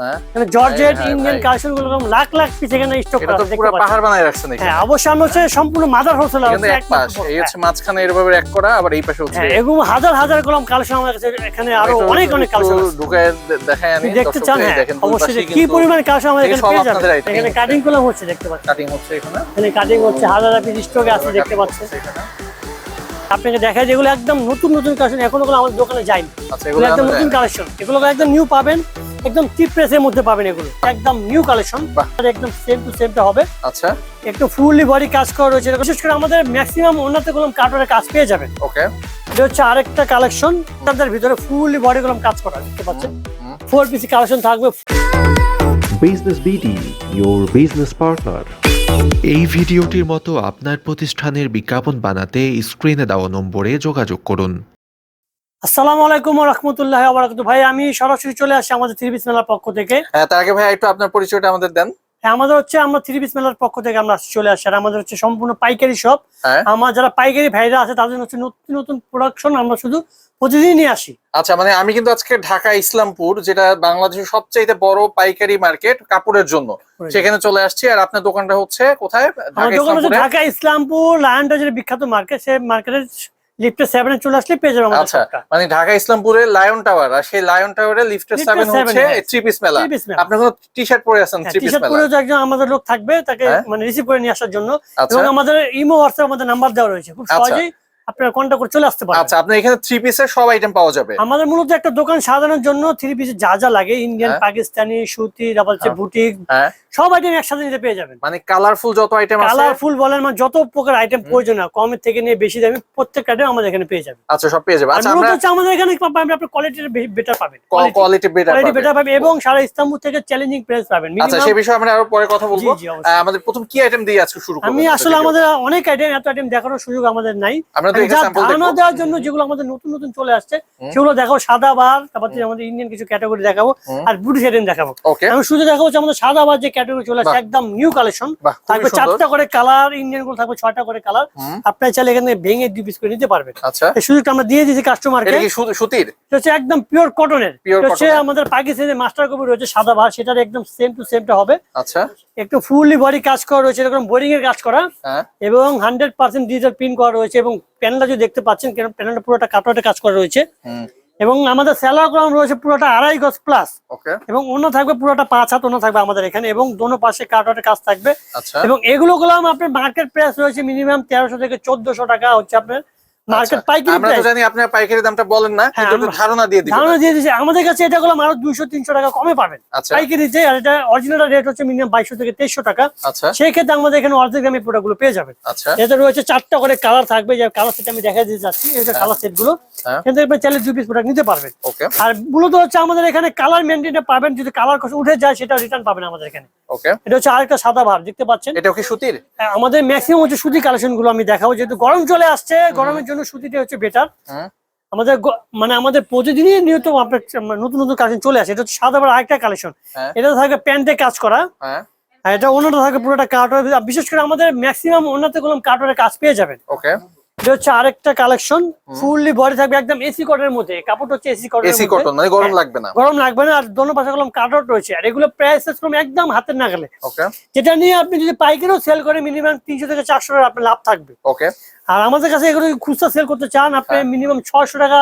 হ্যাঁ? মানে জর্জেট হ্যাঁ, ইন্ডিয়ান কালেকশনগুলো লাখ লাখ পিস এখানে স্টক করা আছে, পুরো পাহাড় বানায় রাখছেন এখানে। হ্যাঁ অবশ্যই আমরা হচ্ছে সম্পূর্ণ মাদার হোলসেল এখানে এক পাশ এই হচ্ছে মাঝখানে এভাবে এক করা আবার এই পাশে হচ্ছে এরকম হাজার হাজার কলম কালেকশন আমাদের কাছে এখানে আরও অনেক অনেক কালেকশন আছে। ঢুকায় দেখায় আমি দেখতে চান হ্যাঁ অবশ্যই কি পরিমাণ কালেকশন আমাদের এখানে পেয়ে যাবেন। এখানে কাটিং কলম হচ্ছে দেখতে পাচ্ছেন? কাটিং হচ্ছে এখানে। এখানে কাটিং হচ্ছে হাজার পিস স্টকে আছে দেখতে পাচ্ছেন। আপনাকে দেখা যেগুলো একদম নতুন নতুন কালেকশন এখনও আমাদের দোকানে যায়নি। আচ্ছা একদম নতুন কালেকশন। এগুলো একদম নিউ পাবেন। একদম চিপ প্রেসের মধ্যে পাবেন এগুলো। একদম নিউ কালেকশন একদম সেম টু সেমটা হবে। আচ্ছা। একটু ফুললি বডি কাজ করা রয়েছে। বিশেষ করে আমাদের ম্যাক্সিমাম উন্নত কলম কার্টনের কাজ পেয়ে যাবেন ওকে এটা হচ্ছে আরেকটা কালেকশন তাদের ভিতরে ফুললি বডি কলম কাজ করা দেখতে পাচ্ছেন? ফোর পিসি কালেকশন থাকবে। Business BD your business partner এই ভিডিওটির মতো আপনার প্রতিষ্ঠানের বিজ্ঞাপন বানাতে স্ক্রিনে দেওয়া নম্বরে যোগাযোগ করুন। আসসালামু আলাইকুম রহমতুল্লাহ আবরাকাতু ভাই আমি সরাসরি চলে আসছি আমাদের থ্রি পিস মেলার পক্ষ থেকে। হ্যাঁ তার আগে ভাই একটু আপনার পরিচয়টা আমাদের দেন। হ্যাঁ, আমাদের হচ্ছে আমরা থ্রি পিস মেলার পক্ষ থেকে আমরা চলে আসছি। আর আমাদের হচ্ছে সম্পূর্ণ পাইকারি শপ হ্যাঁ। আমার যারা পাইকারি ভাইরা আছে তাদের হচ্ছে নতুন নতুন প্রোডাকশন আমরা শুধু প্রতিদিনই আসি। আচ্ছা মানে আমি কিন্তু আজকে ঢাকা ইসলামপুর যেটা বাংলাদেশের সবচাইতে বড় পাইকারি মার্কেট কাপড়ের জন্য। সেখানে চলে আসছি আর আপনার দোকানটা হচ্ছে কোথায়? ঢাকা ইসলামপুর? লায়ন টাজের বিখ্যাত মার্কেট সেই মার্কেটের লিফটে সেভেনে চলে আসলে পেয়ে যাবে আমাদের আচ্ছা মানে ঢাকা ইসলামপুরে লায়ন টাওয়ার আর সেই লায়ন টাওয়ারে Lifter সেভেন হচ্ছে হ্যাঁ। থ্রি পিস মেলা মেলা। আপনি কোনো টি শার্ট পরে আছেন থ্রি টি-শার্ট পরে একজন আমাদের লোক থাকবে তাকে হ্যাঁ। মানে রিসিভ করে নিয়ে আসার জন্য আচ্ছা এবং আমাদের ইমো হোয়াটসঅ্যাপ আমাদের নাম্বার দেওয়া রয়েছে খুব আচ্ছা। সহজেই আপনারা কন্ট্যাক্ট করে চলে আসতে পারেন আচ্ছা আপনার এখানে থ্রি পিসের সব আইটেম পাওয়া যাবে। আমাদের মূলত একটা দোকান সাজানোর জন্য থ্রি পিসের যা যা লাগে ইন্ডিয়ান। পাকিস্তানি সুতি হচ্ছে হ্যাঁ। বুটিক সব আইটেম একসাথে নিতে পেয়ে যাবেন। মানে কালারফুল যত আইটেম আছে কালারফুল বলেন মানে যত প্রকার আইটেম প্রয়োজন হয় কমের থেকে নিয়ে বেশি দামি প্রত্যেকটা item আমাদের এখানে পেয়ে যাবেন। আচ্ছা সব পেয়ে যাবেন আচ্ছা আমরা হচ্ছে আমাদের এখানে পাবেন আপনি কোয়ালিটির বেটার পাবেন। কোয়ালিটি বেটার কোয়ালিটি বেটার পাবেন। এবং সারা ইস্তাম্বুল থেকে চ্যালেঞ্জিং প্রাইস পাবেন। আচ্ছা সেই বিষয়ে আমরা আরও পরে কথা বলব। আমাদের প্রথম কি আইটেম দিয়ে আজকে শুরু করব? আমি আসলে আমাদের অনেক আইটেম এত আইটেম দেখানোর সুযোগ আমাদের নাই। আমরা ধারণা দেওয়ার জন্য যেগুলো আমাদের নতুন নতুন চলে আসছে সেগুলো দেখাবো সাদা বার তারপর আমাদের ইন্ডিয়ান কিছু ক্যাটাগরি দেখাবো আর বুটি সেটেন দেখাবো। আমি শুধু দেখাবো আমাদের সাদা বার যে ক্যাটাগরি চলে আসছে একদম নিউ কালেকশন থাকবে চারটা করে কালার ইন্ডিয়ানগুলো থাকবে ছয়টা করে কালার আপনার চাইলে এখানে ভেঙে দুই পিস করে নিতে পারবেন। আচ্ছা। সুযোগটা আমরা দিয়ে দিয়েছি কাস্টমারকে সুতির? হচ্ছে একদম পিওর কটনের হচ্ছে আমাদের পাকিস্তানের মাস্টার কপি রয়েছে সাদা সেটার একদম সেম টু সেমটা হবে। আচ্ছা। একটু ফুললি বডি কাজ করা রয়েছে এরকম বোরিং এর কাজ করা। হ্যাঁ। এবং হান্ড্রেড পার্সেন্ট ডিজিটাল প্রিন্ট করা রয়েছে এবং প্যানেলটা যদি দেখতে পাচ্ছেন কেন প্যানেলটা পুরোটা কাপড়ে কাজ করা রয়েছে। এবং আমাদের স্যালার কলম রয়েছে পুরোটা আড়াই গজ প্লাস এবং অন্য থাকবে পুরোটা পাঁচ হাত অন্য থাকবে আমাদের এখানে এবং দোনো পাশে কাটওয়াটের কাজ থাকবে। আচ্ছা। এবং এগুলো কলম আপনার মার্কেট প্রাইস রয়েছে মিনিমাম তেরোশো থেকে চোদ্দশো টাকা হচ্ছে আপনার। মার্কেট আচ্ছা, পাইকারি আমরা তো জানি আপনার পাইকারি দামটা বলেন না হ্যাঁ, কিন্তু ধারণা দিয়ে দিবেন। ধারণা দিয়ে দিচ্ছি আমাদের কাছে এটা টাকা কমে পাবেন। আচ্ছা। পাইকারিতে আর এটা অরিজিনাল রেট হচ্ছে মিনিমাম বাইশশো থেকে তেইশশো টাকা। আচ্ছা। সেই ক্ষেত্রে আমাদের এখানে অর্ধেক দামে প্রোডাক্ট পেয়ে যাবেন। এতে রয়েছে চারটা করে কালার থাকবে যে কালার সেট আমি দেখা দিতে যাচ্ছি এই কালার সেটগুলো। হ্যাঁ। কিন্তু আপনি চাইলে দুই পিস প্রোডাক্ট নিতে পারবেন। ওকে আর মূলত হচ্ছে আমাদের এখানে কালার পাবেন যদি কালার উঠে যায় সেটা রিটার্ন পাবেন আমাদের এখানে। ওকে এটা হচ্ছে আরেকটা সাদা ভাব দেখতে পাচ্ছেন? এটাও কি সুতির? হ্যাঁ, আমাদের ম্যাক্সিমাম হচ্ছে সুতি কালেকশনগুলো আমি দেখাবো যেহেতু গরম চলে আসছে গরমের জন্য সুতিটা হচ্ছে বেটার আমাদের মানে আমাদের প্রতিদিনই নিয়ত আপনার নতুন নতুন কালেকশন চলে আসে। এটা হচ্ছে সাদা ভাব আরেকটা কালেকশন হ্যাঁ। এটা থাকবে প্যান্টে কাজ করা। হ্যাঁ। এটা অন্যটা থাকে পুরোটা কার্টওয়ার বিশেষ করে আমাদের ম্যাক্সিমাম অন্যতে কোনো কার্টওয়ারের কাজ পেয়ে যাবেন। ওকে এটা হচ্ছে আরেকটা কালেকশন ফুললি বডি থাকবে একদম এসি কটনের মধ্যে। কাপড় হচ্ছে এসি কটনের এসি কটন মানে গরম লাগবে না। গরম লাগবে না। আর দোনো পাশে কলম কার্টওয়ার রয়েছে। আর এগুলো প্রাইস কম একদম হাতের নাগালে। ওকে যেটা নিয়ে আপনি যদি পাইকারিও সেল করে মিনিমাম তিনশো থেকে চারশো টাকা আপনার লাভ থাকবে। ওকে আর আমাদের কাছে এগুলো খুচরা সেল করতে চান আপনি হ্যাঁ। মিনিমাম ছয়শো টাকা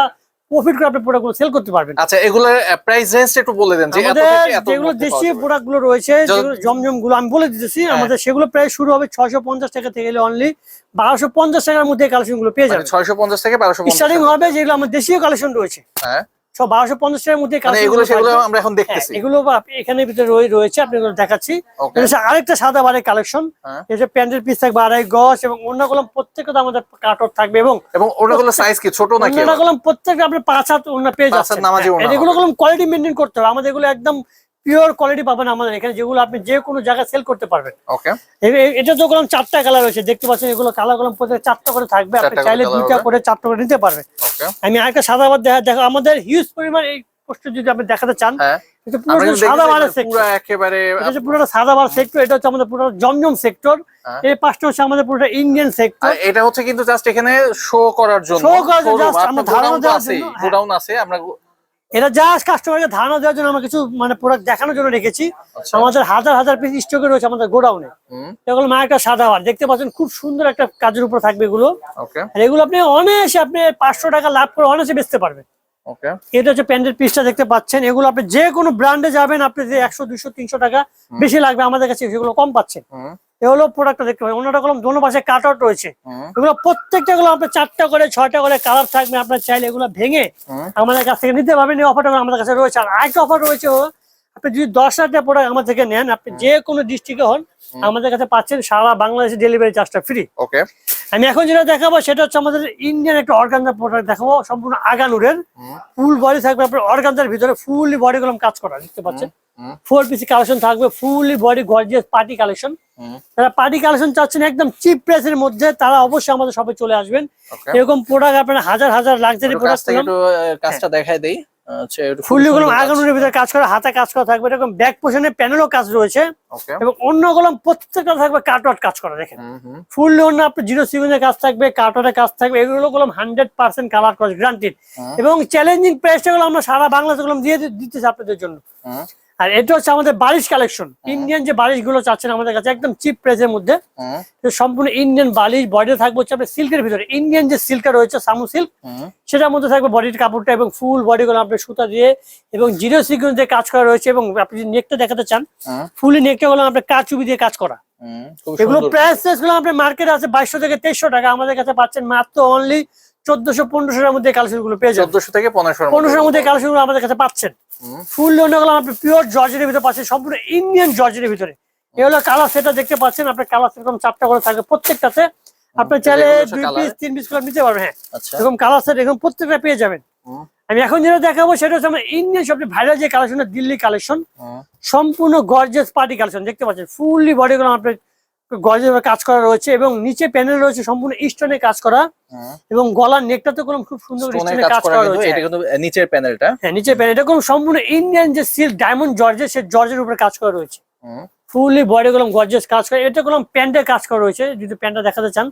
প্রফিট করে আপনি প্রোডাক্টগুলো সেল করতে পারবেন। আচ্ছা এগুলোর প্রাইস রেঞ্জ একটু বলে দেন যে আমাদের যেগুলো দেশি পাওয়া দেশীয় প্রোডাক্টগুলো রয়েছে যেগুলো জমজমগুলো আমি বলে দিতেছি হ্যাঁ। আমাদের সেগুলো প্রায় শুরু হবে ছয়শো পঞ্চাশ টাকা থেকে গেলে অনলি বারোশো পঞ্চাশ টাকার মধ্যে কালেকশনগুলো পেয়ে মানে যাবেন। ছয়শো পঞ্চাশ থেকে বারোশো স্টার্টিং হবে যেগুলো আমার দেশীয় কালেকশন রয়েছে। হ্যাঁ। সব বারোশো পঞ্চাশ টাকার মধ্যে মানে এগুলো সেগুলো আমরা এখন হ্যাঁ, দেখতেছি এগুলো এখানে ভিতরে রয়েছে আপনি দেখাচ্ছি। আরেকটা সাদা বারের কালেকশন। হ্যাঁ। এটা প্যান্টের পিস থাকবে আড়াই গজ এবং অন্য কলম প্রত্যেকটা আমাদের কাটর থাকবে এবং এবং সাইজ কি ছোট নাকি অন্যটা কলম প্রত্যেকটা আপনি পাঁচ হাত অন্য পেয়ে যাচ্ছেন হ্যাঁ, এগুলো কলম কোয়ালিটি মেনটেন করতে হবে। আমাদের এগুলো একদম পিওর কোয়ালিটি পাবেন আমাদের এখানে যেগুলো আপনি যে কোনো জায়গায় সেল করতে পারবেন। ওকে এটা তো কলম চারটা কালার রয়েছে দেখতে পাচ্ছেন এগুলো কালার কলম প্রত্যেক চারটা করে থাকবে আপনি চাইলে দুইটা করে চারটা করে নিতে পারবেন। আমি আরেকটা সাদা বার দেখা দেখো আমাদের হিউজ পরিমাণ এই পোস্টার যদি আপনি দেখাতে চান এটা পুরো সাদা দেখতেছি বারের পুরো একেবারে এটা হচ্ছে পুরোটা সাদা বার সেক্টর এটা হচ্ছে আমাদের পুরো জমজম সেক্টর হ্যাঁ। এই পাঁচটা হচ্ছে আমাদের পুরোটা ইন্ডিয়ান সেক্টর এটা হচ্ছে কিন্তু জাস্ট এখানে শো করার জন্য। Show করার জন্য, ধারণা গোডাউন দেওয়ার জন্য, হ্যাঁ। গোডাউন আছে আমরা এটা জাস্ট কাস্টমারকে ধারণা দেওয়ার জন্য আমরা কিছু মানে প্রোডাক্ট দেখানোর জন্য রেখেছি। আচ্ছা। আমাদের হাজার হাজার পিস স্টকে রয়েছে আমাদের গোডাউনে এগুলো মা একটা সাদা বার দেখতে পাচ্ছেন খুব সুন্দর একটা কাজের উপর থাকবে এগুলো। আর এগুলো আপনি অনায়াসে আপনি পাঁচশো টাকা লাভ করে অনায়াসে বেচতে পারবেন। এটা হচ্ছে প্যান্টের পিসটা দেখতে পাচ্ছেন। এগুলো আপনি যে কোনো ব্র্যান্ডে যাবেন আপনি যে একশো দুশো তিনশো টাকা বেশি লাগবে আমাদের কাছে সেগুলো কম পাচ্ছেন। এগুলো প্রোডাক্টটা দেখতে পাবেন অন্যটা কলম দোনো পাশে কাট আউট রয়েছে এগুলো প্রত্যেকটা গুলো আপনার চারটা করে ছয়টা করে কালার থাকবে। আপনার চাইলে এগুলো ভেঙে আমাদের কাছ থেকে নিতে পারবেন। এই অফারটা আমাদের কাছে রয়েছে। আর আরেকটা অফার রয়েছে আপনি যদি দশ হাজার প্রোডাক্ট আমার থেকে নেন আপনি যে কোনো ডিস্ট্রিক্টে হন আমাদের কাছে পাচ্ছেন সারা বাংলাদেশে ডেলিভারি চার্জটা ফ্রি ওকে আমি এখন যেটা দেখাবো সেটা হচ্ছে আমাদের ইন্ডিয়ান একটা অর্গানজার প্রোডাক্ট দেখাবো। সম্পূর্ণ আগানুরের। ফুল বডি থাকবে আপনার অর্গানজার ভিতরে। ফুললি বডি গুলো কাজ করা দেখতে পাচ্ছেন? ফোর পিসি কালেকশন থাকবে fully body gorgeous party collection যারা পার্টি কালেকশন চাচ্ছেন একদম চিপ প্রাইসের মধ্যে তারা অবশ্যই আমাদের শপে চলে আসবেন। এরকম প্রোডাক্ট আপনার হাজার হাজার লাক্সারি প্রোডাক্ট একটু কাজটা দেখাই দেই। আচ্ছা ফুললি ভিতরে কাজ করা হাতে কাজ করা থাকবে। এরকম ব্যাক পোশনে প্যানেলও কাজ রয়েছে। এবং অন্য প্রত্যেকটা থাকবে কাজ করা দেখেন। হুম হুম। ফুললি অন্য আপনার জিরো সিগুনের কাজ থাকবে কাজ থাকবে। এগুলো গুলো হান্ড্রেড পার্সেন্ট কালার করা গ্রান্টেড এবং চ্যালেঞ্জিং প্রাইসটা আমরা সারা বাংলাদেশগুলো দিয়ে দিতেছি আপনাদের জন্য। আর এটা হচ্ছে আমাদের বারিশ কালেকশন ইন্ডিয়ান যে বালিশগুলো চাচ্ছেন আমাদের কাছে একদম চিপ প্রাইসের মধ্যে। সম্পূর্ণ ইন্ডিয়ান বালিশ বডি থাকবে হচ্ছে আপনার সিল্কের ভিতরে। ইন্ডিয়ান যে সিল্কটা রয়েছে সামু সিল্ক সেটার মধ্যে থাকবে বডির কাপড়টা এবং ফুল বডি গুলো আপনি সুতা দিয়ে এবং জিরো সিকুয়েন্স দিয়ে কাজ করা রয়েছে এবং আপনি যদি নেকটা দেখাতে চান ফুলি নেকটা গুলো আপনার কাজ চুবি দিয়ে কাজ করা। এগুলো প্রাইসগুলো আপনার মার্কেটে আছে বাইশশো থেকে তেইশশো টাকা। আমাদের কাছে পাচ্ছেন মাত্র অনলি চোদ্দশো পনেরোশোর মধ্যে কালেকশনগুলো পেয়ে যাবেন। চোদ্দশো থেকে পনেরোশো পনেরোশোর মধ্যে কালেকশনগুলো আমাদের কাছে পাচ্ছেন। ফুল লোনগুলো আপনি পিওর জর্জের ভিতরে পাচ্ছেন সম্পূর্ণ ইন্ডিয়ান জর্জের ভিতরে। এই হলো কালার সেটা দেখতে পাচ্ছেন আপনার কালার সেরকম চারটা করে থাকবে প্রত্যেকটাতে। আপনার চাইলে দুই? পিস তিন পিস করে নিতে পারবেন হ্যাঁ। আচ্ছা। এরকম কালার সেট এরকম প্রত্যেকটা পেয়ে যাবেন। আমি এখন যেটা দেখাবো সেটা হচ্ছে আমার ইন্ডিয়ান সবচেয়ে ভাইরাল যে কালেকশন দিল্লি কালেকশন সম্পূর্ণ গর্জেস পার্টি কালেকশন দেখতে পাচ্ছেন ফুললি বডিগুলো আপনার গর্জিয়াস কাজ করা রয়েছে এবং নিচে প্যানেল রয়েছে সম্পূর্ণ স্টোনে কাজ করা। এবং গলার নেকটাতে কোনো খুব সুন্দর স্টোনে কাজ করা রয়েছে। এটা কিন্তু নিচের প্যানেলটা। হ্যাঁ নিচের প্যানেলটা কোনো সম্পূর্ণ ইন্ডিয়ান যে সিল্ক ডায়মন্ড জর্জের সে জর্জের উপরে কাজ করা রয়েছে। ফুললি বডি গুলো গর্জেস কাজ করে। এটা গুলো প্যান্টের কাজ করা রয়েছে যদি প্যান্টটা দেখাতে চান।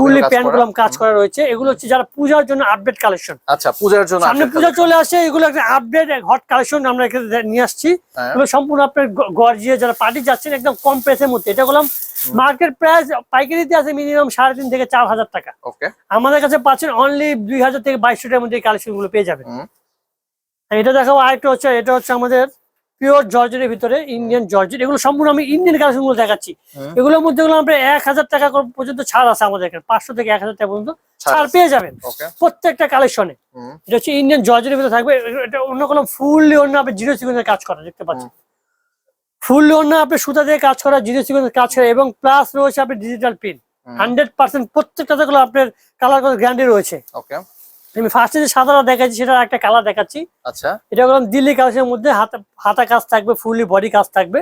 ফুললি প্যান্টগুলো কাজ করা। রয়েছে। এগুলো হচ্ছে যারা পূজার জন্য আপডেট কালেকশন আচ্ছা পূজার জন্য সামনে পূজা চলে আসে এগুলো একটা আপডেট হট কালেকশন আমরা এখানে নিয়ে আসছি। হ্যাঁ। এগুলো সম্পূর্ণ আপনার গর্জিয়ে যারা পার্টি যাচ্ছেন একদম কম প্রাইসের মধ্যে। এটা গুলো মার্কেট প্রাইস পাইকারিতে আছে মিনিমাম সাড়ে তিন থেকে চার হাজার টাকা। ওকে আমাদের কাছে পাচ্ছেন অনলি দুই হাজার থেকে বাইশশো টাকার মধ্যে কালেকশনগুলো পেয়ে যাবেন। এটা দেখাবো আরেকটা হচ্ছে এটা হচ্ছে আমাদের পিওর জর্জের ভিতরে ইন্ডিয়ান জর্জের এগুলো সম্পূর্ণ আমি ইন্ডিয়ান কালেকশনগুলো দেখাচ্ছি এগুলোর মধ্যে গুলো আমরা এক হাজার টাকা পর্যন্ত ছাড় আছে আমাদের এখানে। পাঁচশো থেকে এক হাজার টাকা পর্যন্ত ছাড় পেয়ে যাবেন। প্রত্যেকটা কালেকশনে। এটা হচ্ছে ইন্ডিয়ান জর্জের ভিতরে থাকবে। এটা অন্য কোনো ফুললি অন্য আপনি জিরো সিকুয়েন্সের কাজ করা দেখতে পাচ্ছেন। ফুললি অন্য আপনি সুতা দিয়ে কাজ করা জিরো সিকুয়েন্সের কাজ করা এবং প্লাস রয়েছে আপনি ডিজিটাল পিন হান্ড্রেড পার্সেন্ট প্রত্যেকটাতে গুলো আপনার কালার গ্যারান্টি রয়েছে। ওকে। আমি ফার্স্টে যে সাদাটা দেখাচ্ছি সেটা একটা কালার দেখাচ্ছি। আচ্ছা। এটা বললাম দিল্লি কাগজের মধ্যে হাতা কাজ থাকবে ফুললি বডি কাজ থাকবে।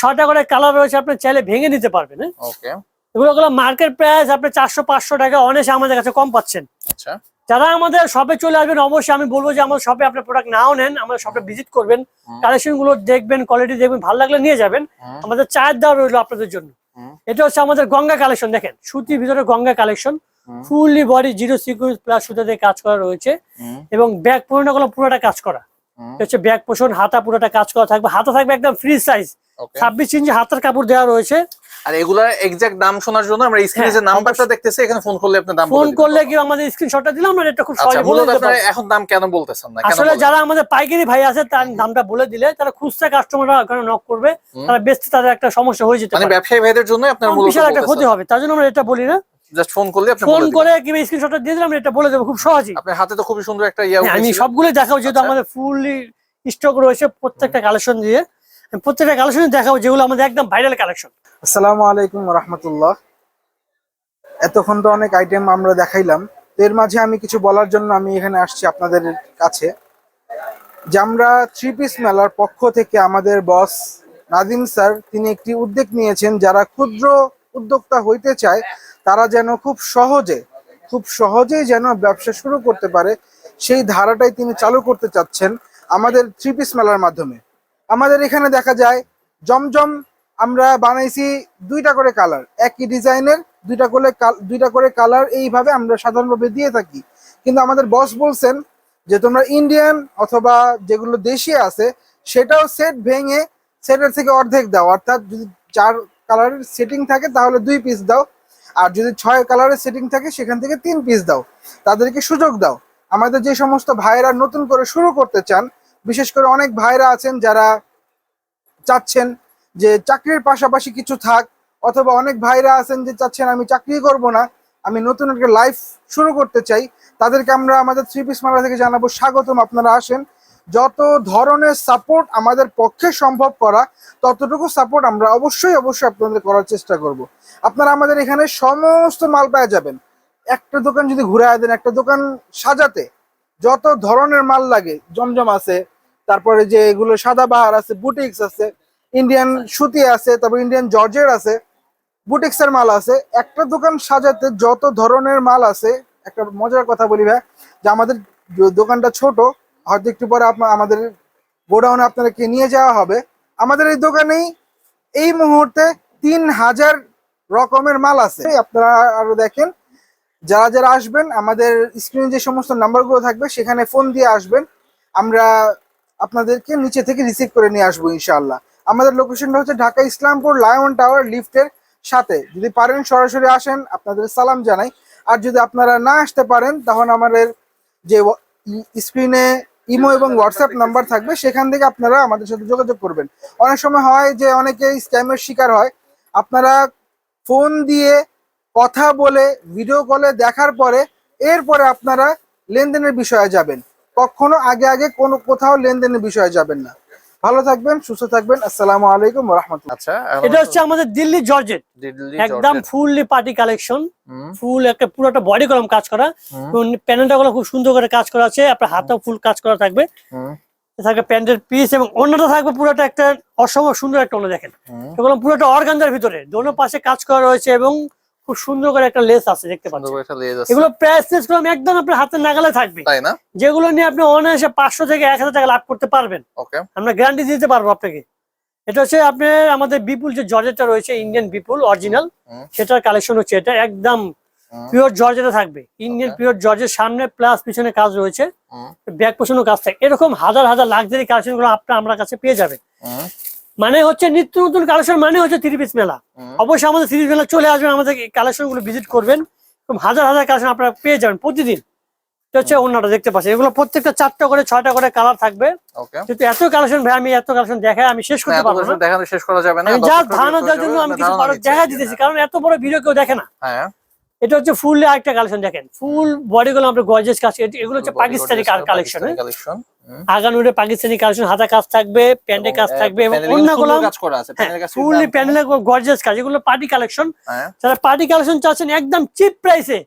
ছটা করে কালার রয়েছে আপনি চাইলে ভেঙে নিতে পারবেন হ্যাঁ? ওকে এগুলো গুলো মার্কেট প্রাইস আপনি চারশো পাঁচশো টাকা অনেক আমাদের কাছে কম পাচ্ছেন। আচ্ছা। যারা আমাদের শপে চলে আসবেন অবশ্যই আমি বলব যে আমার শপে আপনার প্রোডাক্ট নাও নেন আমাদের শপে ভিজিট করবেন। কালেকশনগুলো দেখবেন কোয়ালিটি দেখবেন ভালো লাগলে নিয়ে যাবেন। আমাদের চায়ের দেওয়া রইল আপনাদের জন্য। এটা হচ্ছে আমাদের গঙ্গা কালেকশন দেখেন সুতির ভিতরে Ganga collection. Fully body zero sequins plus সুতা দিয়ে কাজ করা রয়েছে। এবং ব্যাক পুরোটা গুলো পুরোটা কাজ করা। হচ্ছে ব্যাক পোষণ হাতা পুরোটা কাজ করা থাকবে। হাতা থাকবে একদম ফ্রি সাইজ ছাব্বিশ ইঞ্চি হাতের কাপড় দেওয়া রয়েছে। আর এগুলার এক্সাক্ট দাম শোনার জন্য আমরা স্ক্রিনে যে হ্যাঁ, নাম্বারটা দেখতেছি এখানে ফোন করলে আপনি দাম ফোন করলে কি আমাদের স্ক্রিনশটটা দিলাম? আমরা এটা খুব আচ্ছা সহজে বলে দিতে পারব। এখন দাম কেন বলতেছেন না? আসলে যারা আমাদের পাইকারি ভাই আছে তার দামটা বলে দিলে তারা খুচরা কাস্টমাররা ওখানে নক করবে। তারা বেচতে তাদের একটা সমস্যা হয়ে যেতে পারে মানে পারে। ব্যবসায়ী ভাইদের জন্য আপনার মূলত বিশাল একটা ক্ষতি হবে তার জন্য আমরা এটা বলি না। জাস্ট ফোন করলে আপনি ফোন করে কিংবা স্ক্রিনশটটা দিয়ে দিলে আমরা এটা বলে দেবো খুব সহজেই। আপনার হাতে তো খুবই সুন্দর একটা ইয়া হ্যাঁ, আমি উঠেছিল। সবগুলো দেখাবো যেহেতু আচ্ছা। আমাদের ফুললি স্টক রয়েছে প্রত্যেকটা কালেকশন দিয়ে আমি প্রত্যেকটা কালেকশন দেখাবো যেগুলো আমাদের একদম ভাইরাল কালেকশন আসসালামু আলাইকুম রহমতুল্লাহ এতক্ষণ তো অনেক আইটেম আমরা দেখাইলাম এর মাঝে আমি কিছু বলার জন্য আমি এখানে আসছি আপনাদের কাছে যে আমরা থ্রি পিস মেলার পক্ষ থেকে আমাদের বস নাদিম স্যার তিনি একটি উদ্যোগ নিয়েছেন যারা ক্ষুদ্র উদ্যোক্তা হইতে চায় তারা যেন খুব সহজে, খুব সহজেই যেন ব্যবসা শুরু করতে পারে, সেই ধারাটাই তিনি চালু করতে চাচ্ছেন আমাদের থ্রি পিস মেলার মাধ্যমে। আমাদের এখানে দেখা যায়, জমজম আমরা বানাইছি দুইটা করে কালার, একই ডিজাইনের দুইটা করে দুইটা করে কালার এইভাবে আমরা সাধারণভাবে দিয়ে থাকি। কিন্তু আমাদের বস বলছেন যে তোমরা ইন্ডিয়ান অথবা যেগুলো দেশি আছে, সেটাও সেট ভেঙে সেটের থেকে অর্ধেক দাও। অর্থাৎ যদি চার কালারের সেটিং থাকে, তাহলে দুই পিস দাও। আর যদি ছয় কালারের সেটিং থাকে, সেখান থেকে তিন পিস দাও। তাদেরকে সুযোগ দাও। আমাদের যে সমস্ত ভাইরা নতুন করে শুরু করতে চান, বিশেষ করে অনেক ভাইরা আছেন যারা চাচ্ছেন যে চাকরির পাশাপাশি কিছু থাক, অথবা অনেক ভাইরা আছেন যে চাচ্ছেন আমি চাকরি করব না, আমি নতুন একটা লাইফ শুরু করতে চাই, তাদেরকে আমরা আমাদের থ্রি পিস মালা থেকে জানাব। স্বাগতম, আপনারা আসেন। যত ধরনের সাপোর্ট আমাদের পক্ষে সম্ভব করা, ততটুকু সাপোর্ট আমরা অবশ্যই অবশ্যই আপনাদের করার চেষ্টা করব। আপনারা আমাদের এখানে সমস্ত মাল পেয়ে যাবেন। একটা দোকান যদি ঘুরে দেন, একটা দোকান সাজাতে, যত ধরনের মাল লাগে, জমজম আছে, তারপরে যে এগুলো সাদা বাহার আছে, বুটিক্স আছে, ইন্ডিয়ান সুতি আছে, তারপর ইন্ডিয়ান জর্জের আছে, বুটিক্সের মাল আছে, একটা দোকান সাজাতে যত ধরনের মাল আছে, একটা মজার কথা বলি ভাই, যে আমাদের দোকানটা ছোট হয়তো একটু পরে আপনার আমাদের গোডাউনে আপনাদেরকে নিয়ে যাওয়া হবে। আমাদের এই দোকানেই এই মুহূর্তে তিন হাজার রকমের মাল আছে। আপনারা আরও দেখেন, যারা যারা আসবেন, আমাদের স্ক্রিনে যে সমস্ত নাম্বারগুলো থাকবে, সেখানে ফোন দিয়ে আসবেন। আমরা আপনাদেরকে নিচে থেকে রিসিভ করে নিয়ে আসব, ইনশাআল্লাহ। আমাদের লোকেশনটা হচ্ছে ঢাকা ইসলামপুর লায়ন টাওয়ার লিফটের সাথে। যদি পারেন সরাসরি আসেন, আপনাদের সালাম জানাই। আর যদি আপনারা না আসতে পারেন, তখন আমাদের যে স্ক্রিনে ইমো এবং হোয়াটসঅ্যাপ নাম্বার থাকবে, সেখান থেকে আপনারা আমাদের সাথে যোগাযোগ করবেন। অনেক সময় হয় যে অনেকে স্ক্যামের শিকার হয়। আপনারা ফোন দিয়ে কথা বলে ভিডিও কলে দেখার পরে, এরপরে আপনারা লেনদেনের বিষয়ে যাবেন। কখনো আগে আগে কোনো কোথাও লেনদেনের বিষয়ে যাবেন না। ভালো থাকবেন সুস্থ থাকবেন। আসসালামু আলাইকুম রহমতুল্লাহ। আচ্ছা এটা হচ্ছে আমাদের দিল্লি জর্জেট। একদম ফুললি পার্টি কালেকশন। ফুল একটা পুরোটা বডি কলম কাজ করা। প্যানেলটা গুলো খুব সুন্দর করে কাজ করা আছে। আপনার হাতেও ফুল কাজ করা থাকবে। থাকবে প্যান্টের পিস এবং অন্যটা থাকবে পুরোটা একটা অসম্ভব সুন্দর একটা অন্য দেখেন। এগুলো পুরোটা অর্গানজার ভিতরে। দোনো পাশে কাজ করা রয়েছে এবং খুব সুন্দর করে একটা লেস আছে দেখতে পাচ্ছেন। এগুলো প্রাইসগুলো আমি একদম আপনার হাতের নাগালে থাকবে। তাই না? যেগুলো নিয়ে আপনি অনায়াসে পাঁচশো থেকে এক হাজার টাকা লাভ করতে পারবেন। ওকে আমরা গ্যারান্টি দিতে পারব আপনাকে। এটা হচ্ছে আপনার আমাদের বিপুল যে জর্জেটটা রয়েছে ইন্ডিয়ান বিপুল অরিজিনাল সেটার কালেকশন হচ্ছে এটা একদম পিওর জর্জেটে থাকবে। ইন্ডিয়ান পিওর জর্জের সামনে প্লাস পিছনে কাজ রয়েছে। ব্যাক পোষণও কাজ থাকে এরকম হাজার হাজার লাক্সারি কালেকশনগুলো আপনার আমার কাছে পেয়ে যাবেন হুম, মানে হচ্ছে নিত্য নতুন কালেকশন মানে হচ্ছে থ্রি পিস মেলা। অবশ্যই আমাদের থ্রি পিস মেলা চলে আসবেন আমাদের কালেকশনগুলো ভিজিট করবেন। হাজার হাজার কালেকশন আপনারা পেয়ে যাবেন প্রতিদিন। হচ্ছে অন্যটা দেখতে পাচ্ছেন। এগুলো প্রত্যেকটা চারটা করে ছয়টা করে কালার থাকবে। কিন্তু এত কালেকশন ভাই আমি এত কালেকশন দেখাই আমি শেষ করতে পারব না। দেখানো শেষ করা যাবে না। দর্শকরা ধারণা দেওয়ার জন্য আমি কিছু দেখা দিতেছি। কারণ এত বড় ভিডিও কেউ দেখে না। হ্যাঁ। এটা হচ্ছে ফুল আরেকটা কালেকশন দেখেন। ফুল বডি গুলো আমরা গর্জেস কাজ এগুলো হচ্ছে পাকিস্তানি কালেকশন কালেকশন আগানুরে পাকিস্তানি কালেকশন হাতা কাজ থাকবে প্যান্টে কাজ থাকবে এবং ফুললি প্যান্ডেলে গর্জিয়াস কাজ এগুলো পার্টি কালেকশন হ্যাঁ। যারা পার্টি কালেকশন চাচ্ছেন একদম চিপ প্রাইসে।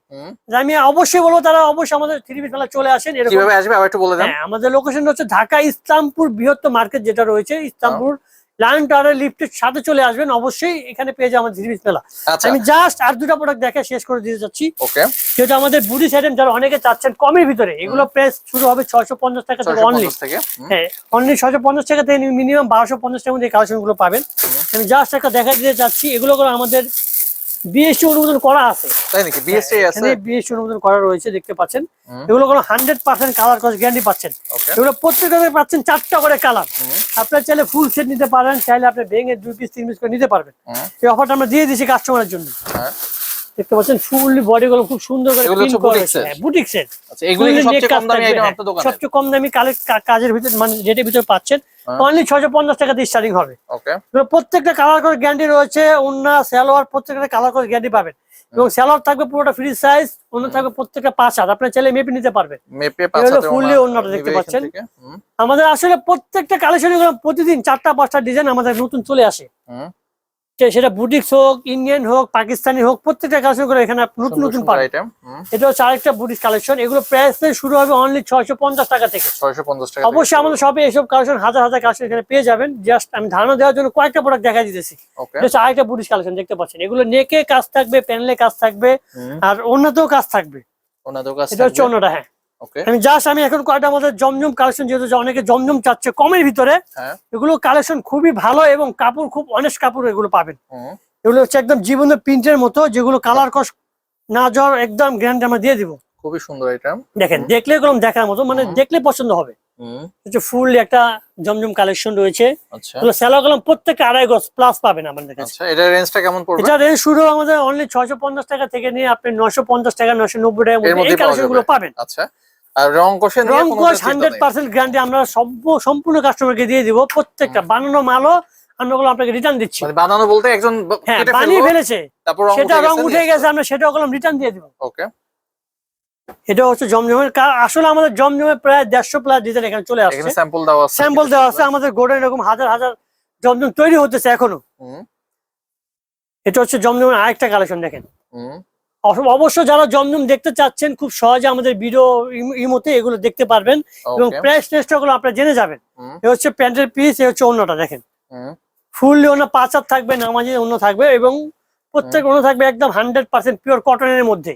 আমি অবশ্যই বলব তারা অবশ্যই আমাদের থ্রি পিস মেলা চলে আসেন এরকম আসবে একটু বলে দেন। হ্যাঁ আমাদের লোকেশন হচ্ছে ঢাকা ইসলামপুর বৃহত্তর মার্কেট যেটা রয়েছে ইসলামপুর লায়ন টাওয়ারের লিফটের সাথে চলে আসবেন। অবশ্যই এখানে পেয়ে যাবেন পিস মেলা। আচ্ছা। আমি জাস্ট আর দুটো প্রোডাক্ট দেখে শেষ করে দিতে চাচ্ছি ওকে যেটা আমাদের বুডিস আইটেম যারা অনেকে চাচ্ছেন কমের ভিতরে এগুলো প্রাইস শুরু হবে ছয়শো পঞ্চাশ টাকা থেকে অনলি থেকে হ্যাঁ অনলি ছয়শো পঞ্চাশ টাকা থেকে মিনিমাম বারোশো পঞ্চাশ টাকার মধ্যে এই কালেকশনগুলো পাবেন। আমি জাস্ট একটা দেখা দিতে চাচ্ছি এগুলো করে আমাদের বিএসসি অনুমোদন করা আছে। তাই নাকি? বিএসসি আছে? বিএসসি অনুমোদন করা রয়েছে দেখতে পাচ্ছেন। এগুলো কোনো হান্ড্রেড পার্সেন্ট কালার কস গ্যারান্টি পাচ্ছেন। এগুলো প্রত্যেকটাতে পাচ্ছেন চারটা করে কালার আপনারা চাইলে ফুল সেট নিতে পারেন চাইলে আপনি ভেঙে দুই পিস তিন পিস করে নিতে পারবেন। এই অফারটা আমরা দিয়ে দিচ্ছি কাস্টমারের জন্য। হ্যাঁ। দেখতে পাচ্ছেন ফুল বডি গুলো খুব সুন্দর করে হচ্ছে boutique set? বুটিক সেট আচ্ছা এগুলো সবচেয়ে কম দামি? আইটেম আপনার দোকানে। সবচেয়ে কম দামি কাজের ভিতরে মানে রেটের ভিতরে পাচ্ছেন হ্যাঁ। অনলি ছয়শো পঞ্চাশ টাকা দিয়ে স্টার্টিং হবে। ওকে প্রত্যেকটা কালার করে গ্যারান্টি রয়েছে ওন্না সালোয়ার প্রত্যেকটা কালার করে গ্যারান্টি পাবেন। এবং সালোয়ার থাকবে পুরোটা ফ্রি সাইজ অন্য থাকবে প্রত্যেকটা পাঁচ হাত। আপনার চাইলে মেপে নিতে পারবেন। মেপে পাঁচ হাতে fully ওনা দেখতে পাচ্ছেন। আমাদের আসলে প্রত্যেকটা কালেকশন প্রতিদিন চারটা পাঁচটা ডিজাইন আমাদের নতুন চলে আসে। সেটা বুটিক্স হোক ইন্ডিয়ান হোক পাকিস্তানি হোক প্রত্যেকটা কালেকশন করে এখানে নতুন নতুন পাবেন। এটা হচ্ছে আরেকটা বুটিক্স কালেকশন এগুলো প্রাইস শুরু হবে অনলি ছয়শো পঞ্চাশ টাকা থেকে। 650 টাকা অবশ্যই আমাদের শপে এইসব কালেকশন হাজার হাজার কালেকশন এখানে পেয়ে যাবেন। জাস্ট আমি ধারণা দেওয়ার জন্য কয়েকটা প্রোডাক্ট দেখা দিতেছি। হচ্ছে আরেকটা বুটিক্স কালেকশন দেখতে পাচ্ছেন। এগুলো নেকে কাজ থাকবে প্যানেলে কাজ থাকবে আর অন্যতেও কাজ থাকবে। ওনাদের কাছে এটা হচ্ছে অন্যটা হ্যাঁ। আমি জাস্ট আমি এখন কয়টা আমাদের জমজম কালেকশন যেহেতু অনেকে জমজম চাচ্ছে কমের ভিতরে হ্যাঁ। এগুলো কালেকশন খুবই ভালো এবং কাপড় খুব অনেস্ট কাপড় এগুলো পাবেন। এগুলো হচ্ছে একদম জীবনের প্রিন্টের মতো যেগুলো কালার কস না যাওয়ার একদম গ্যারান্টি আমরা দিয়ে দিব। খুবই সুন্দর এটা। দেখেন দেখলে দেখার মতো মানে দেখলে পছন্দ হবে। হচ্ছে ফুল একটা জমজম কালেকশন রয়েছে। আচ্ছা। কলম প্রত্যেকটা আড়াই গজ প্লাস পাবেন আমাদের কাছে। আচ্ছা এটা রেঞ্জটা কেমন পড়বে? এটা রেঞ্জ শুরু আমাদের অনলি ছয়শো পঞ্চাশ টাকা থেকে নিয়ে আপনি নশো পঞ্চাশ টাকা নশো নব্বই টাকার মধ্যে এই। পাবেন। আচ্ছা। রং কষে হান্ড্রেড পার্সেন্ট গ্যারান্টি আমরা সব- সম্পূর্ণ কাস্টমারকে দিয়ে দিব প্রত্যেকটা। বানানো মালও আমরা ওগুলো আপনাকে রিটার্ন দিচ্ছি। মানে বানানো বলতে একজন হ্যাঁ বানিয়ে ফেলেছে। তারপর সেটা রং উঠে গেছে আমরা সেটা ওগুলো রিটার্ন দিয়ে দিব। ওকে এটা হচ্ছে জমজমের আসলে আমাদের জমজমে প্রায় দেড়শো প্লাস ডিজাইন এখানে চলে আসছে। এখানে স্যাম্পল দেওয়া আছে। স্যাম্পল দেওয়া আছে। আমাদের গোডাউন এরকম হাজার হাজার জমজম তৈরি হতেছে এখনও। এটা হচ্ছে জমজমের আরেকটা কালেকশন দেখেন। অবশ্য যারা জমজম দেখতে চাচ্ছেন খুব সহজে আমাদের ভিডিও ইমোতে এগুলো দেখতে পারবেন। এবং প্রাইস টেস্টটা গুলো আপনারা জেনে যাবেন। এ হচ্ছে প্যান্টের পিস এ হচ্ছে অন্যটা দেখেন। ফুললি অন্য পাচার থাকবে নামাজি অন্য থাকবে এবং প্রত্যেক অন্য থাকবে একদম হান্ড্রেড পার্সেন্ট পিওর কটনের মধ্যে।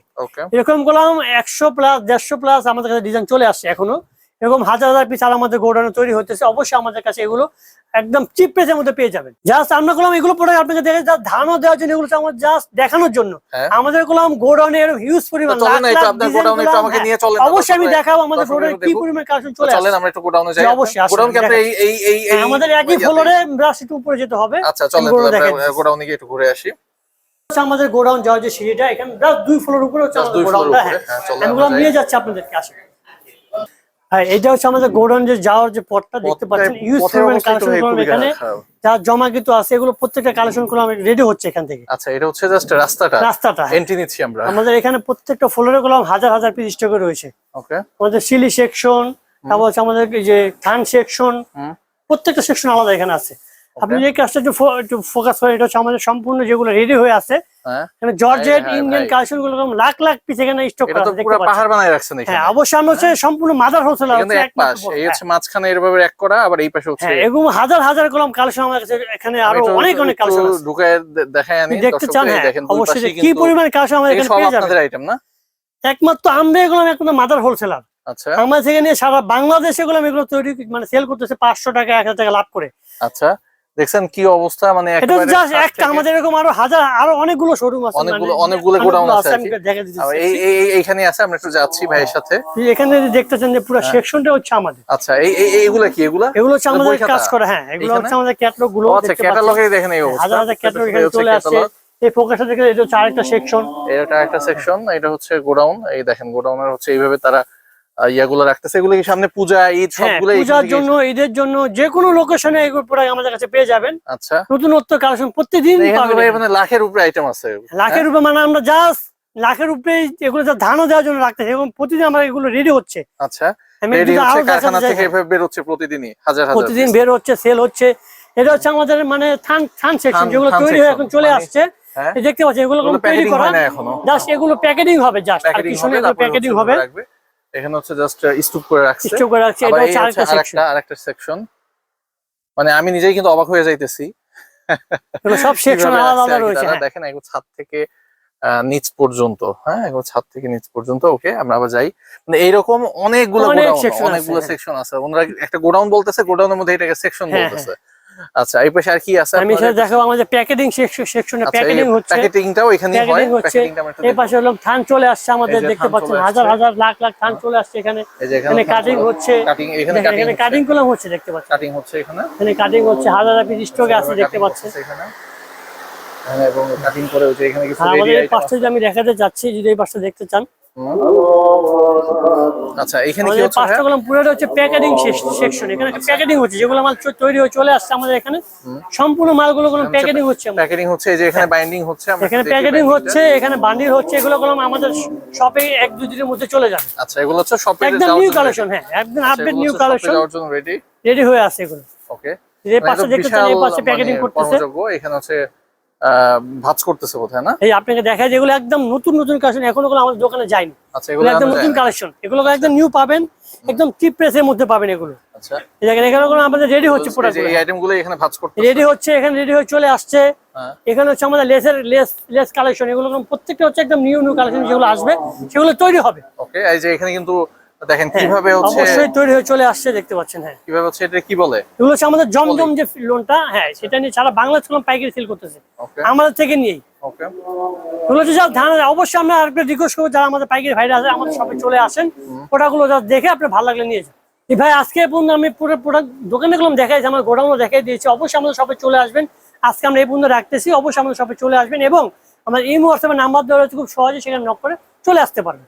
এরকম করলাম একশো প্লাস দেড়শো প্লাস আমাদের কাছে ডিজাইন চলে আসছে এখনও। এরকম হাজার হাজার পিস আমাদের গোডাউনে তৈরি হতেছে অবশ্যই আমাদের কাছে এগুলো একদম চিপ প্রাইসের মধ্যে পেয়ে যাবেন। জাস্ট আমরা করলাম এগুলো প্রোডাক্ট আপনাকে দেখে জাস্ট ধানও দেওয়ার জন্য এগুলো আমার জাস্ট দেখানোর জন্য। হ্যাঁ। আমাদের করলাম গোডাউনে এরকম হিউজ পরিমাণ হ্যাঁ, অবশ্যই আমি দেখাবো আমাদের গোডাউনে কি। পরিমাণ কালেকশন চলে চলেন আমরা একটু গোডাউনে যাই অবশ্যই, গোডাউন কি আপনার এই এই এই হ্যাঁ, আমাদের একই? ফ্লোরে ব্রাশ একটু উপরে যেতে হবে আচ্ছা চলেন গোডাউনে গিয়ে একটু ঘুরে আসি। আমাদের গোডাউন যাওয়ার যে সিঁড়িটা এখানে দুই ফ্লোর উপরে হচ্ছে আমাদের গোডাউনটা হ্যাঁ। হ্যাঁ, আমি নিয়ে যাচ্ছি আপনাদেরকে আসুন। হ্যাঁ এটা হচ্ছে আমাদের গোডাউন যে যাওয়ার যে পথটা দেখতে পাচ্ছেন। ইউজ পথের পরিমাণ অবস্থা একটু কালেকশন খুবই এখানে। যা জমা কিন্তু আছে এগুলো প্রত্যেকটা কালেকশন রেডি হচ্ছে এখান থেকে। আচ্ছা এটা হচ্ছে জাস্ট রাস্তাটা। রাস্তাটা। এন্ট্রি নিচ্ছি আমরা। আমাদের এখানে প্রত্যেকটা ফ্লোরে গুলো হাজার হাজার পিস স্টকে রয়েছে। ওকে আমাদের সিলি সেকশন তারপর হচ্ছে আমাদের যে থান সেকশন প্রত্যেকটা সেকশন আলাদা এখানে আছে। আপনি যে কাজটা একটু একটু ফোকাস করেন এটা হচ্ছে আমাদের সম্পূর্ণ যেগুলো রেডি হয়ে আছে। হ্যাঁ। এখানে জর্জেট হ্যাঁ, ইন্ডিয়ান। কালেকশনগুলো লাখ লাখ পিস এখানে স্টক করা আছে পুরো পাহাড় বানায় রাখছেন এখানে। হ্যাঁ অবশ্যই আমরা হচ্ছে সম্পূর্ণ মাদার হোলসেল এখানে এক পাশ এই হচ্ছে মাঝখানে এরভাবে এক করা আবার এই পাশে হচ্ছে হ্যাঁ এরকম হাজার হাজার কলম কালেকশন আমাদের কাছে এখানে আরও অনেক অনেক কালেকশন আছে। ঢুকায় দেখায় আনি দেখতে চান হ্যাঁ দেখেন অবশ্যই। কি পরিমাণ কালেকশন আমাদের এই এখানে পেয়ে যাবেন? আইটেম না? একমাত্র আমরা এগুলো একমাত্র মাদার হোলসেলার আচ্ছা। আমার নিয়ে সারা বাংলাদেশে এগুলো এগুলো তৈরি মানে সেল করতেছে পাঁচশো টাকা এক হাজার টাকা লাভ করে। আচ্ছা। দেখছেন কি অবস্থা? মানে এটা জাস্ট একটা আমাদের এরকম আরও হাজার আরও অনেকগুলো শোরুম আছে অনেকগুলো মানে অনেকগুলো গোডাউন আছে এই এই এই- এইখানে আছে আমরা একটু যাচ্ছি ভাইয়ের সাথে। এখানে দেখতেছেন যে পুরো সেকশনটা হচ্ছে আমাদের। আচ্ছা এই এই এইগুলা কি? এগুলা? এগুলো হচ্ছে আমাদের কাজ করে হ্যাঁ এগুলো হচ্ছে আমাদের ক্যাটালগগুলো আচ্ছা ক্যাটালগে দেখেন এই অবস্থা। হাজার হাজার ক্যাটালগ এখানে চলে আসছে। এই ফোকাসটা দেখে এটা হচ্ছে আরেকটা সেকশন এটা একটা সেকশন এটা হচ্ছে গোডাউন এই দেখেন গোডাউনের হচ্ছে এইভাবে তারা ইয়াগুলো রাখতেছে। এগুলো কি সামনে পূজা ঈদ হ্যাঁ সবগুলো পূজার জন্য ঈদের জন্য যে কোনো লোকেশনে এগুলো প্রোডাক্ট আমাদের কাছে পেয়ে যাবেন। আচ্ছা। নতুনত্ব কালেকশন প্রতিদিন মানে লাখের উপরে আইটেম আছে। লাখের উপরে মানে আমরা জাস্ট লাখের উপরে এগুলো যা ধানও দেওয়ার জন্য রাখতেছি এবং প্রতিদিন আমরা এগুলো রেডি হচ্ছে। আচ্ছা। প্রতিদিন piece। বের হচ্ছে সেল হচ্ছে। এটা হচ্ছে আমাদের মানে থান সেকশন যেগুলো তৈরি হয়ে এখন চলে মানে- আসছে। হ্যাঁ। দেখতে পাচ্ছি এগুলো তৈরি করা জাস্ট এগুলো প্যাকেটিং হবে জাস্ট আর প্যাকেটিং হবে প্যাকেটিং এখানে হচ্ছে জাস্ট স্তূপ করে রাখছে। স্টক করে রাখছে এটা হচ্ছে আরেকটা সেকশন আরেকটা সেকশন মানে আমি নিজেই কিন্তু অবাক হয়ে যাইতেছি। সব সেকশন আলাদা আলাদা রয়েছে। হ্যাঁ। দেখেন এগুলো ছাদ থেকে নিচ পর্যন্ত। হ্যাঁ ছাদ থেকে নিচ পর্যন্ত। ওকে আমরা আবার যাই। মানে এইরকম অনেকগুলো অনেকগুলো হ্যাঁ। সেকশন আছে। ওনারা একটা গোডাউন বলতেছে গোডাউনের মধ্যে এটাকে সেকশন হ্যাঁ, বলতেছে। আচ্ছা এই পাশে আর কি আছে আমি দেখাবো আমাদের প্যাকেটিং সেকশনে প্যাকেটিং হচ্ছে। প্যাকেটিংটাও এখানেই হয় আমরা এই পাশে হলো থান চলে আসছে আমাদের দেখতে পাচ্ছেন হাজার হাজার লাখ লাখ থান চলে আসছে এখানে। এখানে কাটিং হচ্ছে। কাটিং এখানে দেখেন, এখানে কাটিং কাটিং কলম হচ্ছে দেখতে পাচ্ছেন। কাটিং হচ্ছে এখানে। এখানে কাটিং হচ্ছে হাজার হাজার পিস স্টকে আছে দেখতে পাচ্ছেন। এখানে। এবং কাটিং করে হচ্ছে এখানে কিছু আর রেডি আমাদের এই পাশটা আমি দেখাতে যাচ্ছি যদি এই পাশটা দেখতে চান। আচ্ছা এখানে কি হচ্ছে পাঁচটা? কলম পুরোটা হচ্ছে প্যাকেটিং সেকশন এখানে প্যাকেটিং হচ্ছে যেগুলো মাল তৈরি হয়ে চলে আসছে আমাদের এখানে। সম্পূর্ণ মালগুলো কোনো প্যাকেটিং হচ্ছে আমাদের। প্যাকেটিং হচ্ছে এই যে এখানে বাইন্ডিং হচ্ছে আমরা এখানে দেখি প্যাকেটিং হচ্ছে এখানে বান্ডিল হচ্ছে এগুলো কলম আমাদের শপে এক দুই দিনের মধ্যে চলে যাবে। আচ্ছা এগুলো হচ্ছে শপে একদম নিউ কালেকশন হ্যাঁ একদম update new collection ready ready হয়ে আছে এগুলো। ওকে এই পাশে দেখতে চান এই পাশে প্যাকেটিং করতেছে। এখানে হচ্ছে ভাঁজ করতেছে বোধহয় না? এই আপনাকে দেখায় যেগুলো একদম নতুন নতুন কালেকশন এখনও গুলো আমাদের দোকানে যায়নি। আচ্ছা এগুলো একদম নতুন কালেকশন এগুলো একদম নিউ পাবেন একদম চিপ প্রেসের মধ্যে পাবেন এগুলো। আচ্ছা। এই দেখেন এখানে কোনো আমাদের রেডি হচ্ছে প্রোডাক্ট এই আইটেমগুলো এখানে ভাঁজ করতে রেডি হচ্ছে এখানে রেডি হয়ে চলে আসছে। হ্যাঁ। এখানে হচ্ছে আমাদের লেসের লেস লেস কালেকশন এগুলো প্রত্যেকটা হচ্ছে একদম নিউ নিউ কালেকশন যেগুলো আসবে সেগুলো তৈরি হবে। ওকে এই যে এখানে কিন্তু দেখেন হ্যাঁ, কীভাবে হচ্ছে অবশ্যই তৈরি হয়ে চলে আসছে দেখতে পাচ্ছেন হ্যাঁ। কীভাবে হচ্ছে এটা কি বলে? এগুলো হচ্ছে আমাদের জমজম যে লোনটা হ্যাঁ সেটা নিয়ে সারা পাইকারি সেল করতেছে। আমাদের থেকে নিয়েই। ওকে এগুলো হচ্ছে যারা ধান অবশ্যই আমরা আরেকটা রিকোয়েস্ট করব যারা আমাদের পাইকারি ভাইরা আছে আমাদের সবাই চলে আসেন। প্রোডাক্টগুলো যা দেখে আপনার ভালো লাগলে নিয়ে যান। এই ভাই আজকে পর্যন্ত আমি পুরো প্রোডাক্ট দোকানে গুলো দেখাইছি আমার গোডাউনও দেখাই দিয়েছি। অবশ্যই আমাদের সবাই চলে আসবেন। আজকে আমরা এই পর্যন্ত রাখতেছি। অবশ্যই আমাদের সবাই চলে আসবেন এবং আমার এই হোয়াটসঅ্যাপের নাম্বার দেওয়া রয়েছে খুব সহজে সেখানে নক করে চলে আসতে পারবেন।